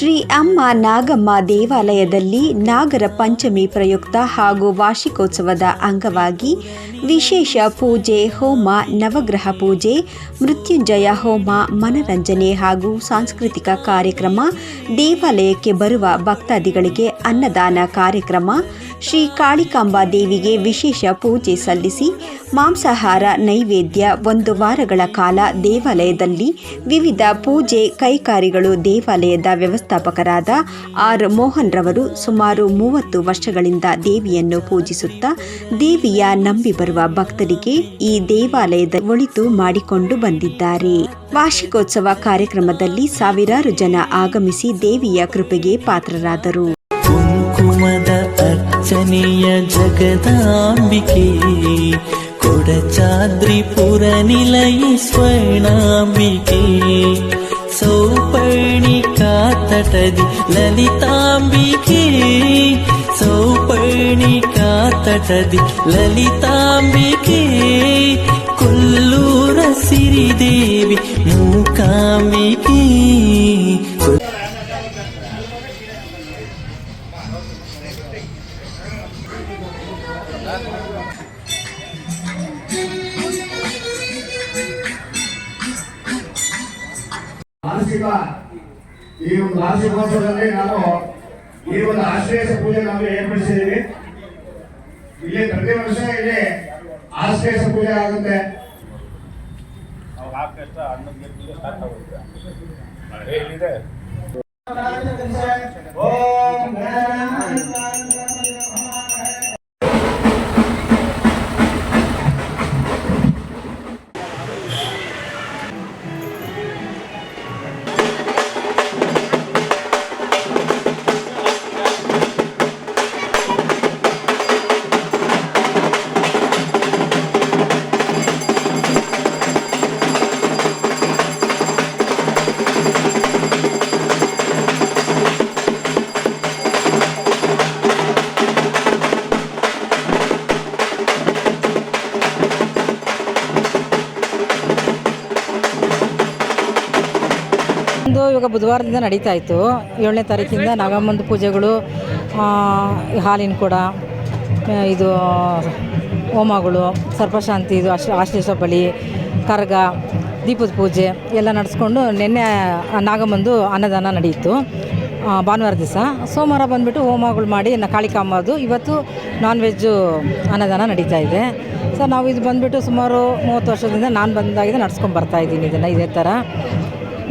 ಶ್ರೀ ಅಮ್ಮ ನಾಗಮ್ಮ ದೇವಾಲಯದಲ್ಲಿ ನಾಗರ ಪಂಚಮಿ ಪ್ರಯುಕ್ತ ಹಾಗೂ ವಾರ್ಷಿಕೋತ್ಸವದ ಅಂಗವಾಗಿ ವಿಶೇಷ ಪೂಜೆ, ಹೋಮ, ನವಗ್ರಹ ಪೂಜೆ, ಮೃತ್ಯುಂಜಯ ಹೋಮ, ಮನರಂಜನೆ ಹಾಗೂ ಸಾಂಸ್ಕೃತಿಕ ಕಾರ್ಯಕ್ರಮ, ದೇವಾಲಯಕ್ಕೆ ಬರುವ ಭಕ್ತಾದಿಗಳಿಗೆ ಅನ್ನದಾನ ಕಾರ್ಯಕ್ರಮ, ಶ್ರೀ ಕಾಳಿಕಾಂಬಾ ದೇವಿಗೆ ವಿಶೇಷ ಪೂಜೆ ಸಲ್ಲಿಸಿ, ಮಾಂಸಾಹಾರ ನೈವೇದ್ಯ ಒಂದು ವಾರಗಳ ಕಾಲ ದೇವಾಲಯದಲ್ಲಿ ವಿವಿಧ ಪೂಜೆ ಕೈಕಾರಿಗಳು ದೇವಾಲಯದ ವ್ಯವಸ್ಥಾಪಕರಾದ ಆರ್ ಮೋಹನ್ ರವರು ಸುಮಾರು ಮೂವತ್ತು ವರ್ಷಗಳಿಂದ ದೇವಿಯನ್ನು ಪೂಜಿಸುತ್ತಾ ದೇವಿಯ ನಂಬಿ ಬರುವ ಭಕ್ತರಿಗೆ ಈ ದೇವಾಲಯದ ಒಳಿತು ಮಾಡಿಕೊಂಡು ಬಂದಿದ್ದಾರೆ. ವಾರ್ಷಿಕೋತ್ಸವ ಕಾರ್ಯಕ್ರಮದಲ್ಲಿ ಸಾವಿರಾರು ಜನ ಆಗಮಿಸಿ ದೇವಿಯ ಕೃಪೆಗೆ ಪಾತ್ರರಾದರು. ಕುಂಕುಮದ ಅರ್ಚನೆಯ ಜಗದಾಂಬಿಕೆ, ಕೊಡಚಾದ್ರಿಪುರ ನಿಲಯ ಸ್ವರ್ಣಾಂಬಿಕೆ. ಸೌಪರ್ಣಿಕಾ ತಟದಿ ಲಲಿತಾಂಬಿಕೆ ಸೌಪರ್ಣಿಕಾ ತಟದಿ ಲಲಿತಾಂಬಿಕೆ ಕೊಲ್ಲೂರ ಸಿರಿದೇವಿ ಮೂಕಾಂಬಿಕೆ ಮಾನಸಿಕ ಈ ಒಂದು ಮಾನಸಿಕೋತ್ಸವದಲ್ಲಿ ನಾವು ಈ ಒಂದು ಆಶ್ರಯ ಪೂಜೆ ನಾವು ಏರ್ಪಡಿಸಿದ್ದೀವಿ. ಇಲ್ಲಿ ಪ್ರತಿ ವರ್ಷ ಇಲ್ಲಿ ಆಶ್ರಯ ಪೂಜೆ ಆಗುತ್ತೆ. ಓಂ ಇವಾಗ ಬುಧವಾರದಿಂದ ನಡೀತಾ ಇತ್ತು. ಏಳನೇ ತಾರೀಕಿಂದ ನಾಗಮ್ಮಂದು ಪೂಜೆಗಳು ಹಾಲಿನ ಕೊಡ ಇದು, ಹೋಮಗಳು, ಸರ್ಪಶಾಂತಿ, ಇದು ಅಶ್ ಆಶ್ಲೇಷ ಬಲಿ, ಕರ್ಗ, ದೀಪದ ಪೂಜೆ ಎಲ್ಲ ನಡೆಸ್ಕೊಂಡು ನಿನ್ನೆ ನಾಗಮ್ಮಂದು ಅನ್ನದಾನ ನಡೆಯಿತು. ಭಾನುವಾರ ದಿವಸ. ಸೋಮವಾರ ಬಂದುಬಿಟ್ಟು ಹೋಮಗಳು ಮಾಡಿ ನ ಕಾಳಿಕಾಂಬದು ಇವತ್ತು ನಾನ್ ವೆಜ್ಜು ಅನ್ನದಾನ ನಡೀತಾ ಇದೆ. ಸೊ ನಾವು ಇದು ಬಂದುಬಿಟ್ಟು ಸುಮಾರು ಮೂವತ್ತು ವರ್ಷದಿಂದ ನಾನು ಬಂದಾಗಿದೆ ನಡ್ಸ್ಕೊಂಡು ಬರ್ತಾ ಇದ್ದೀನಿ ಇದನ್ನು, ಇದೇ ಥರ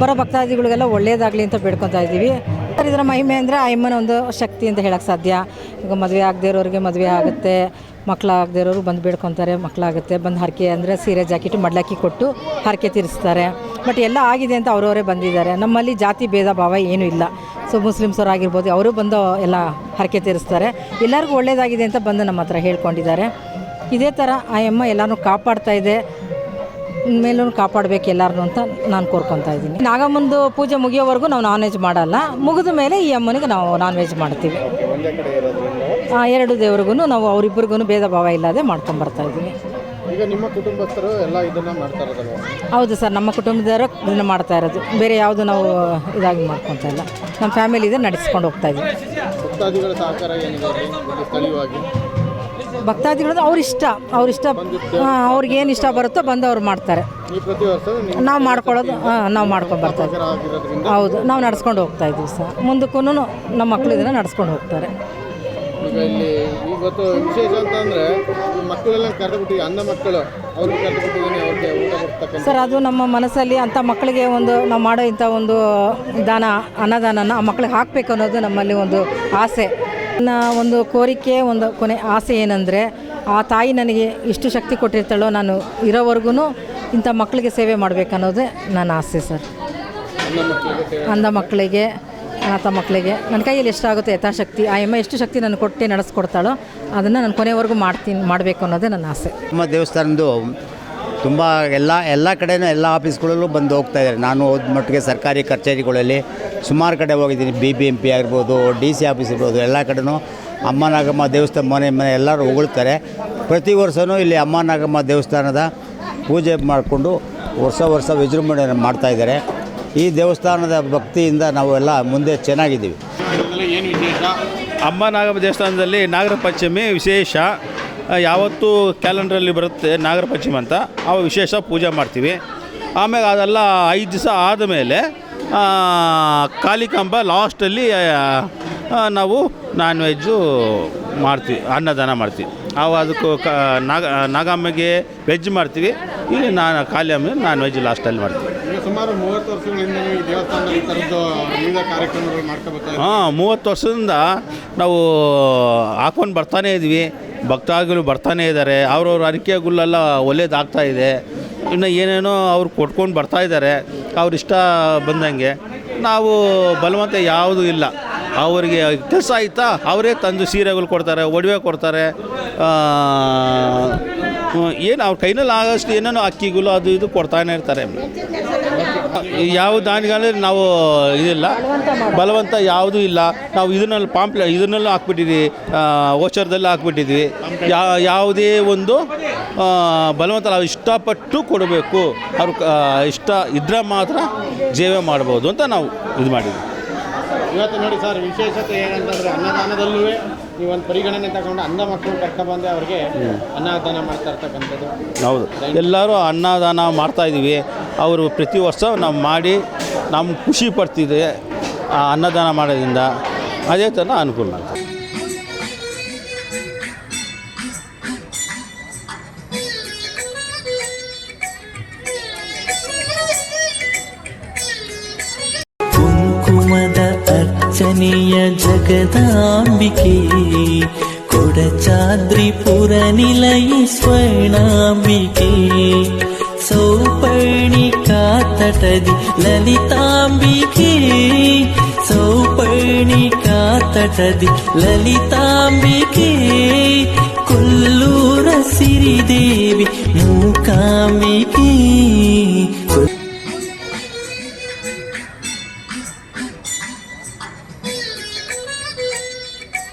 ಬರೋ ಭಕ್ತಾದಿಗಳಿಗೆಲ್ಲ ಒಳ್ಳೇದಾಗಲಿ ಅಂತ ಬೇಡ್ಕೊತಾ ಇದ್ದೀವಿ. ಇದರ ಮಹಿಮೆ ಅಂದರೆ ಆ ಅಮ್ಮನ ಒಂದು ಶಕ್ತಿ ಅಂತ ಹೇಳಕ್ಕೆ ಸಾಧ್ಯ. ಈಗ ಮದುವೆ ಆಗದೇ ಇರೋರಿಗೆ ಮದುವೆ ಆಗುತ್ತೆ ಮಕ್ಕಳಾಗದೇ ಇರೋರು ಬಂದು ಬೇಡ್ಕೊತಾರೆ ಮಕ್ಕಳಾಗುತ್ತೆ ಬಂದು ಹರಕೆ ಅಂದರೆ ಸೀರೆ, ಜಾಕೆಟ್, ಮಡ್ಲಕ್ಕಿ ಕೊಟ್ಟು ಹರಕೆ ತೀರಿಸ್ತಾರೆ. ಬಟ್ ಎಲ್ಲ ಆಗಿದೆ ಅಂತ ಅವರವರೇ ಬಂದಿದ್ದಾರೆ. ನಮ್ಮಲ್ಲಿ ಜಾತಿ ಭೇದ ಭಾವ ಏನೂ ಇಲ್ಲ. ಸೊ ಮುಸ್ಲಿಮ್ಸವ್ರು ಆಗಿರ್ಬೋದು, ಅವರು ಬಂದು ಎಲ್ಲ ಹರಕೆ ತೀರಿಸ್ತಾರೆ. ಎಲ್ಲರಿಗೂ ಒಳ್ಳೆಯದಾಗಿದೆ ಅಂತ ಬಂದು ನಮ್ಮ ಹತ್ರ ಹೇಳ್ಕೊಂಡಿದ್ದಾರೆ. ಇದೇ ಥರ ಆ ಅಮ್ಮ ಎಲ್ಲನೂ ಕಾಪಾಡ್ತಾ ಇದೆ. ಮೇಲೂ ಕಾಪಾಡಬೇಕು ಎಲ್ಲರನ್ನೂ ಅಂತ ನಾನು ಕೋರ್ಕೊತಾ ಇದ್ದೀನಿ. ನಾಗಮ್ಮಂದು ಪೂಜೆ ಮುಗಿಯೋವರೆಗೂ ನಾವು ನಾನ್ ವೆಜ್ ಮಾಡಲ್ಲ. ಮುಗಿದ ಮೇಲೆ ಈ ಅಮ್ಮನಿಗೆ ನಾವು ನಾನ್ ವೆಜ್ ಮಾಡ್ತೀವಿ. ಆ, ಎರಡು ದೇವ್ರಿಗೂ ನಾವು ಅವರಿಬ್ಬರಿಗೂ ಭೇದ ಭಾವ ಇಲ್ಲದೆ ಮಾಡ್ಕೊಂಡು ಬರ್ತಾ ಇದ್ದೀವಿ ಈಗ ನಿಮ್ಮ ಕುಟುಂಬಸ್ಥರು ಎಲ್ಲ ಇದನ್ನ ಮಾಡ್ತಾ ಇರೋದಲ್ವ? ಹೌದು ಸರ್ ನಮ್ಮ ಕುಟುಂಬದವರು ಇದನ್ನು ಮಾಡ್ತಾ ಇರೋದು. ಬೇರೆ ಯಾವುದು ನಾವು ಇದಾಗಿ ಮಾಡ್ಕೊತಾ ಇಲ್ಲ. ನಮ್ಮ ಫ್ಯಾಮಿಲಿ ಇದೆ ನಡೆಸ್ಕೊಂಡು ಹೋಗ್ತಾ ಇದ್ದೀವಿ. ಭಕ್ತಾದಿಗಳ ಸಹಕಾರ ಏನಿದೆ ಇಲ್ಲಿ ಸ್ಥಳೀಯವಾಗಿ? ಭಕ್ತಾದಿಗಳು ಅವ್ರ ಇಷ್ಟ ಅವ್ರ ಇಷ್ಟ ಅವ್ರಿಗೆ ಏನು ಇಷ್ಟ ಬರುತ್ತೋ ಬಂದು ಅವ್ರು ಮಾಡ್ತಾರೆ. ನಾವು ಮಾಡ್ಕೊಳ್ಳೋದು ಹಾಂ ನಾವು ಮಾಡ್ಕೊಂಡು ಬರ್ತಾ ಇದ್ದೀವಿ ಹೌದು ನಾವು ನಡ್ಸ್ಕೊಂಡು ಹೋಗ್ತಾ ಇದ್ದೀವಿ ಸರ್. ಮುಂದಕ್ಕೂ ನಮ್ಮ ಮಕ್ಕಳು ಇದನ್ನು ನಡ್ಸ್ಕೊಂಡು ಹೋಗ್ತಾರೆ. ಈಗ ಇಲ್ಲಿ ಇವತ್ತು ವಿಶೇಷ ಅಂತಂದ್ರೆ ಈ ಮಕ್ಕಳೆಲ್ಲ ಕರೆದುಬಿಟ್ಟಿವಿ ಅನ್ನ ಮಕ್ಕಳು ಅವ್ರಿಗೆ ಕರೆದುಬಿಟ್ಟಿದ್ದೀನಿ ಅವ್ರಿಗೆ ಊಟ ಕೊಡ್ತಕ್ಕಂಥ ಸರ್ ಅದು ನಮ್ಮ ಮನಸ್ಸಲ್ಲಿ ಅಂಥ ಮಕ್ಕಳಿಗೆ ಒಂದು ನಾವು ಮಾಡೋ ಇಂಥ ಒಂದು ದಾನ ಅನ್ನದಾನನ ಆ ಮಕ್ಕಳಿಗೆ ಹಾಕಬೇಕು ಅನ್ನೋದು ನಮ್ಮಲ್ಲಿ ಒಂದು ಆಸೆ. ನನ್ನ ಒಂದು ಕೋರಿಕೆ, ಒಂದು ಕೊನೆ ಆಸೆ ಏನಂದರೆ, ಆ ತಾಯಿ ನನಗೆ ಇಷ್ಟು ಶಕ್ತಿ ಕೊಟ್ಟಿರ್ತಾಳೋ ನಾನು ಇರೋವರೆಗೂ ಇಂಥ ಮಕ್ಕಳಿಗೆ ಸೇವೆ ಮಾಡಬೇಕನ್ನೋದೇ ನನ್ನ ಆಸೆ ಸರ್. ಅಂಧ ಮಕ್ಕಳಿಗೆ, ಅನಾಥ ಮಕ್ಕಳಿಗೆ. ನನ್ನ ಕೈಯಲ್ಲಿ ಎಷ್ಟಾಗುತ್ತೆ ಯಥಾಶಕ್ತಿ? ಆ ಎಮ್ಮ ಎಷ್ಟು ಶಕ್ತಿ ನನಗೆ ಕೊಟ್ಟು ನಡೆಸ್ಕೊಡ್ತಾಳೋ ಅದನ್ನು ನಾನು ಕೊನೆವರೆಗೂ ಮಾಡ್ತೀನಿ, ಮಾಡಬೇಕು ಅನ್ನೋದೇ ನನ್ನ ಆಸೆ. ನಮ್ಮ ದೇವಸ್ಥಾನದ್ದು ತುಂಬ ಎಲ್ಲ ಎಲ್ಲ ಕಡೆಯೂ ಎಲ್ಲ ಆಫೀಸ್ಗಳಲ್ಲೂ ಬಂದು ಹೋಗ್ತಾ ಇದ್ದಾರೆ. ನಾನು ಹೋದ ಮಟ್ಟಿಗೆ ಸರ್ಕಾರಿ ಕಚೇರಿಗಳಲ್ಲಿ ಸುಮಾರು ಕಡೆ ಹೋಗಿದ್ದೀನಿ. ಬಿ ಬಿ ಎಂ ಪಿ ಆಗಿರ್ಬೋದು ಡಿ ಸಿ ಆಫೀಸ್ ಇರ್ಬೋದು, ಎಲ್ಲ ಕಡೆಯೂ ಅಮ್ಮನಾಗಮ್ಮ ದೇವಸ್ಥಾನ, ಮನೆ ಮನೆ ಎಲ್ಲರೂ ಹೊಗಳ್ತಾರೆ ಪ್ರತಿ ವರ್ಷವೂ ಇಲ್ಲಿ ಅಮ್ಮನಾಗಮ್ಮ ದೇವಸ್ಥಾನದ ಪೂಜೆ ಮಾಡಿಕೊಂಡು ವರ್ಷ ವರ್ಷ ವಿಜೃಂಭಣೆ ಮಾಡ್ತಾಯಿದ್ದಾರೆ ಈ ದೇವಸ್ಥಾನದ ಭಕ್ತಿಯಿಂದ ನಾವೆಲ್ಲ ಮುಂದೆ ಚೆನ್ನಾಗಿದ್ದೀವಿ. ಅಮ್ಮನಾಗಮ್ಮ ದೇವಸ್ಥಾನದಲ್ಲಿ ನಾಗರ ಪಂಚಮಿ ವಿಶೇಷ. ಯಾವತ್ತೂ ಕ್ಯಾಲೆಂಡ್ರಲ್ಲಿ ಬರುತ್ತೆ ನಾಗರ ಅಂತ. ಆ ವಿಶೇಷ ಪೂಜೆ ಮಾಡ್ತೀವಿ. ಆಮೇಲೆ ಅದೆಲ್ಲ ಐದು ದಿವಸ ಆದಮೇಲೆ ಕಾಲಿಕಾಂಬ ಲಾಸ್ಟಲ್ಲಿ ನಾವು ನಾನ್ ವೆಜ್ಜು ಮಾಡ್ತೀವಿ, ಅನ್ನದಾನ ಮಾಡ್ತೀವಿ. ಅವು ಅದಕ್ಕೂ ಕ, ನಾಗ ನಾಗಮ್ಮಗೆ ವೆಜ್ ಮಾಡ್ತೀವಿ. ಇಲ್ಲಿ ನಾನು ಖಾಲಿ ಅಮ್ಮ ನಾನ್ ವೆಜ್ ಲಾಸ್ಟಲ್ಲಿ ಮಾಡ್ತೀವಿ. ಸುಮಾರು ಮೂವತ್ತು ವರ್ಷಗಳಿಂದ ಕಾರ್ಯಕ್ರಮಗಳು ಮಾಡ್ಕೋಬೇಕು ಹಾಂ, ಮೂವತ್ತು ವರ್ಷದಿಂದ ನಾವು ಹಾಕೊಂಡು ಬರ್ತಾನೇ ಇದ್ವಿ ಭಕ್ತಾದಿಗಳು ಬರ್ತಾನೇ ಇದ್ದಾರೆ. ಅವ್ರವ್ರ ಅರಿಕೆಗಳೆಲ್ಲ ಒಳ್ಳೇದಾಗ್ತಾ ಇದೆ. ಇನ್ನು ಏನೇನೋ ಅವ್ರು ಕೊಟ್ಕೊಂಡು ಬರ್ತಾ ಇದ್ದಾರೆ. ಅವ್ರ ಇಷ್ಟ ಬಂದಂಗೆ ನಾವು ಬಲವಂತ ಯಾವುದೂ ಇಲ್ಲ. ಅವರಿಗೆ ಕೆಲಸ ಆಯ್ತಾ, ಅವರೇ ತಂದು ಸೀರೆಗಳು ಕೊಡ್ತಾರೆ, ಒಡವೆ ಕೊಡ್ತಾರೆ. ಏನು ಅವ್ರ ಕೈನಲ್ಲಿ ಆಗೋಷ್ಟು ಏನೇನೋ ಅಕ್ಕಿಗಳು ಅದು ಇದು ಕೊಡ್ತಾನೆ ಇರ್ತಾರೆ. ಯಾವ ದಾನಿಗಳಲ್ಲಿ ನಾವು ಇದಿಲ್ಲ. ಬಲವಂತ ಯಾವುದೂ ಇಲ್ಲ. ನಾವು ಇದನ್ನಲ್ಲಿ ಪಾಂಪ್ಲೆ ಇದನ್ನಲ್ಲೂ ಹಾಕ್ಬಿಟ್ಟಿದ್ವಿ. ಓಚರ್ದಲ್ಲಿ ಹಾಕ್ಬಿಟ್ಟಿದ್ವಿ. ಯಾ, ಯಾವುದೇ ಒಂದು ಬಲವಂತ ನಾವು ಇಷ್ಟಪಟ್ಟು ಕೊಡಬೇಕು. ಅವ್ರ ಇಷ್ಟ ಇದ್ರೆ ಮಾತ್ರ ಜೀವ ಮಾಡ್ಬೋದು ಅಂತ ನಾವು ಇದು ಮಾಡಿದ್ವಿ. ಇವತ್ತು ನೋಡಿ ಸರ್, ವಿಶೇಷತೆ ಏನಂತಂದರೆ ಅನ್ನದಾನದಲ್ಲೂ ನೀವು ಒಂದು ಪರಿಗಣನೆ ತಗೊಂಡು ಅನ್ನ ಮಕ್ಕಳು ಕರ್ಕೊಬಂದು ಅವ್ರಿಗೆ ಅನ್ನದಾನ ಮಾಡ್ತಾ ಇರ್ತಕ್ಕಂಥದ್ದು. ಹೌದು. ಎಲ್ಲರೂ ಅನ್ನದಾನ ಮಾಡ್ತಾ ಇದ್ದೀವಿ. ಅವರು ಪ್ರತಿ ವರ್ಷ ನಾವು ಮಾಡಿ ನಮ್ಮ ಖುಷಿ ಪಡ್ತಿದೆ ಆ ಅನ್ನದಾನ ಮಾಡೋದ್ರಿಂದ. ಅದೇ ಥರ ಅನುಕೂಲ ಜಗದಾಂಬಿಕೆ ಕೊಡಚಾದ್ರಿಪುರ ನಿಲಯ ಸ್ವರ್ಣಾಂಬಿಕೆ ಸೌಪರ್ಣಿಕಾ ತಟದಿ ಲಲಿತಾಂಬಿಕೆ ಸೌಪರ್ಣಿಕಾ